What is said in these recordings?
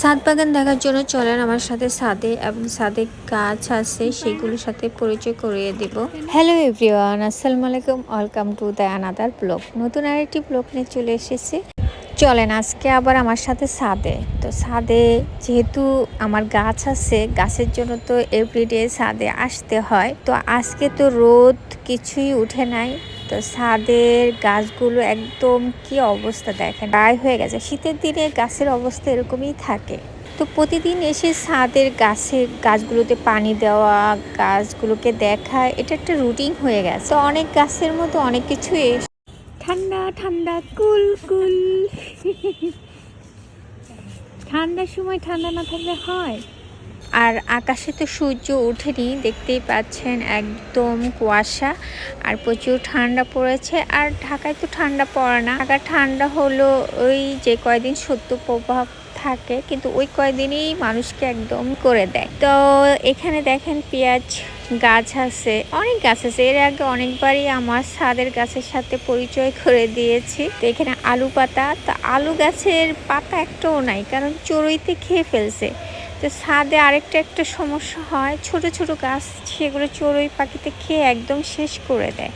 ছাদ বাগান দেখার জন্য চলেন আমার সাথে ছাদে এবং ছাদে গাছ আছে, সেগুলোর সাথে পরিচয় করিয়ে দিব। হ্যালো এভরিওয়ান আসসালামু আলাইকুম welcome to the another blog নতুন আরেকটি ব্লগ নিয়ে চলে এসেছি। চলেন আজকে আবার আমার সাথে ছাদে তো ছাদে যেহেতু আমার গাছ আছে, গাছের জন্য তো এভরিডে ছাদে আসতে হয়। তো আজকে তো রোদ কিছুই উঠে নাই। তো ছাদের গাছগুলো একদম কি অবস্থা দেখেন? ড্রাই হয়ে গেছে। শীতের দিনে গাছের অবস্থা এরকমই থাকে। তো প্রতিদিন এসে ছাদের গাছে গাছগুলোতে পানি দেওয়া, গাছগুলোকে দেখা, এটা একটা রুটিন হয়ে গেছে। তো অনেক গাছের মতো অনেক কিছুই ঠান্ডা ঠান্ডা, কুল কুল। ঠান্ডার সময় ঠান্ডা না থাকলে হয়? আর আকাশে তো সূর্য ওঠেনি, দেখতেই পাচ্ছেন একদম কুয়াশা আর প্রচুর ঠান্ডা পড়েছে। আর ঢাকায় তো ঠান্ডা পড়ে না। ঢাকা ঠান্ডা হলো ওই যে কয়দিন সত্য প্রভাব থাকে, কিন্তু ওই কয়দিনই মানুষকে একদম করে দেয়। তো এখানে দেখেন পেঁয়াজ গাছ আছে, অনেক গাছ আছে। এর আগে অনেকবারই আমার ছাদের গাছের সাথে পরিচয় করে দিয়েছি। তো এখানে আলু পাতা, তো আলু গাছের পাতা একটাও নাই, কারণ চড়ুইতে খেয়ে ফেলছে। তো ছাদে আরেকটা একটা সমস্যা হয়, ছোট ছোট গাছ সেগুলো চড়ুই পাখিতে খেয়ে একদম শেষ করে দেয়।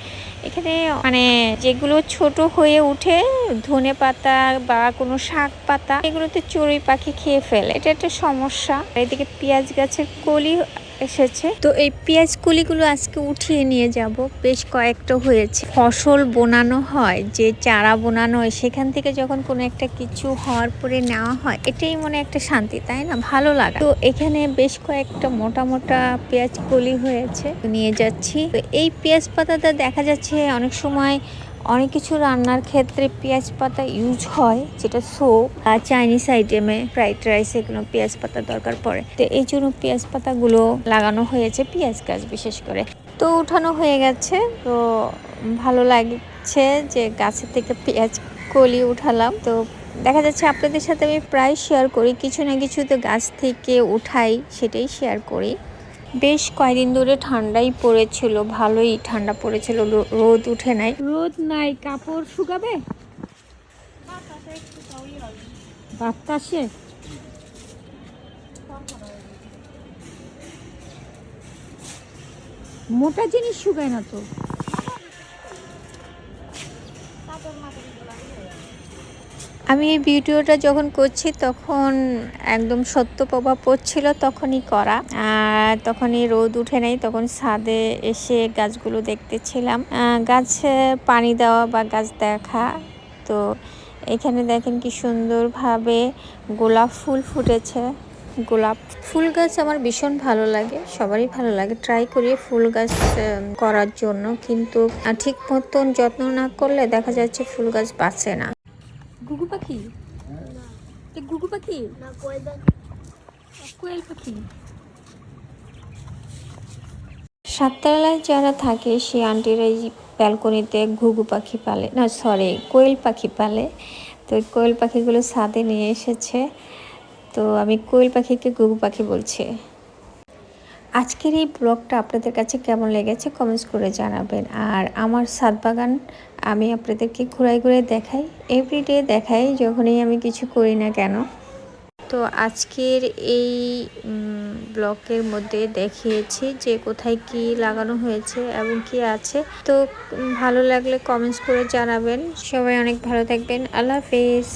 এখানে মানে যেগুলো ছোট হয়ে উঠে, ধনে পাতা বা কোনো শাক পাতা, এগুলোতে চড়ুই পাখি খেয়ে ফেলে। এটা একটা সমস্যা। এদিকে পেঁয়াজ গাছের কলি এসেছে। তো এই পেঁয়াজ কলিগুলো আজকে উঠিয়ে নিয়ে যাব। বেশ কয়েকটা হয়েছে। ফসল বোনানো হয়, যে চারা বোনানো হয়, সেখান থেকে যখন কোনো একটা কিছু হওয়ার পরে নেওয়া হয়, এটাই মনে একটা শান্তি, তাই না? ভালো লাগে। তো এখানে বেশ কয়েকটা মোটা মোটা পেঁয়াজ কলি হয়েছে। নিয়ে যাচ্ছি। তো এই পেঁয়াজ পাতাটা দেখা যাচ্ছে অনেক সময় অনেক কিছু রান্নার ক্ষেত্রে পেঁয়াজ পাতা ইউজ হয়, যেটা সোপ আর চাইনিজ আইটেমে ফ্রাইড রাইস এগুলো পেঁয়াজ পাতা দরকার পড়ে। তো এই জন্য পেঁয়াজ পাতাগুলো লাগানো হয়েছে, পেঁয়াজ গাছ বিশেষ করে। তো উঠানো হয়ে গেছে, তো ভালো লাগছে যে গাছের থেকে পেঁয়াজ কলি উঠালাম। তো দেখা যাচ্ছে আপনাদের সাথে আমি প্রায় শেয়ার করি, কিছু না কিছু তো গাছ থেকে উঠাই, সেটাই শেয়ার করি। বেশ কয়েকদিন ধরে ঠান্ডাই পড়েছিল, ভালোই ঠান্ডা পড়েছিল রোদ উঠে নাই। রোদ নাই, কাপড় শুকাবে? বাতাসে? মোটা জিনিস শুকায় না তো? আমি এই ভিডিওটা যখন করছি তখন একদম সত্য প্রভাব পড়ছিল তখনই করা। আর তখনই রোদ উঠে নেই, তখন ছাদে এসে গাছগুলো দেখতেছিলাম। গাছে পানি দেওয়া বা গাছ দেখা। তো এখানে দেখেন কি সুন্দরভাবে গোলাপ ফুল ফুটেছে। গোলাপ ফুল গাছ আমার ভীষণ ভালো লাগে, সবারই ভালো লাগে। ট্রাই করি ফুল গাছ করার জন্য। কিন্তু ঠিক মতন যত্ন না করলে দেখা যাচ্ছে ফুল গাছ বাঁচে না। গুগু পাখি? এটা গুগু পাখি? কোয়েল পাখি। সাততলায় যারা থাকে সেই আন্টিরা এই ব্যালকনিতে ঘুঘু পাখি পালে। না সরি কোয়েল পাখি পালে। তো ওই কোয়েল পাখিগুলো ছাদে নিয়ে এসেছে। তো আমি কোয়েল পাখিকে ঘুঘু পাখি বলছি। আজকের এই ব্লগটা আপনাদের কাছে কেমন লেগেছে কমেন্টস করে জানাবেন। আর আমার ছাদ বাগান আমি আপনাদেরকে ঘুরাই ঘুরাই দেখাই এভরিডে দেখাই, যখনই আমি কিছু করি না কেন। তো আজকের এই ব্লকের মধ্যে দেখিয়েছি যে কোথায় কি লাগানো হয়েছে এবং কি আছে। তো ভালো লাগলে কমেন্টস করে জানাবেন। সবাই অনেক ভালো থাকবেন। আল্লাহ হাফেজ।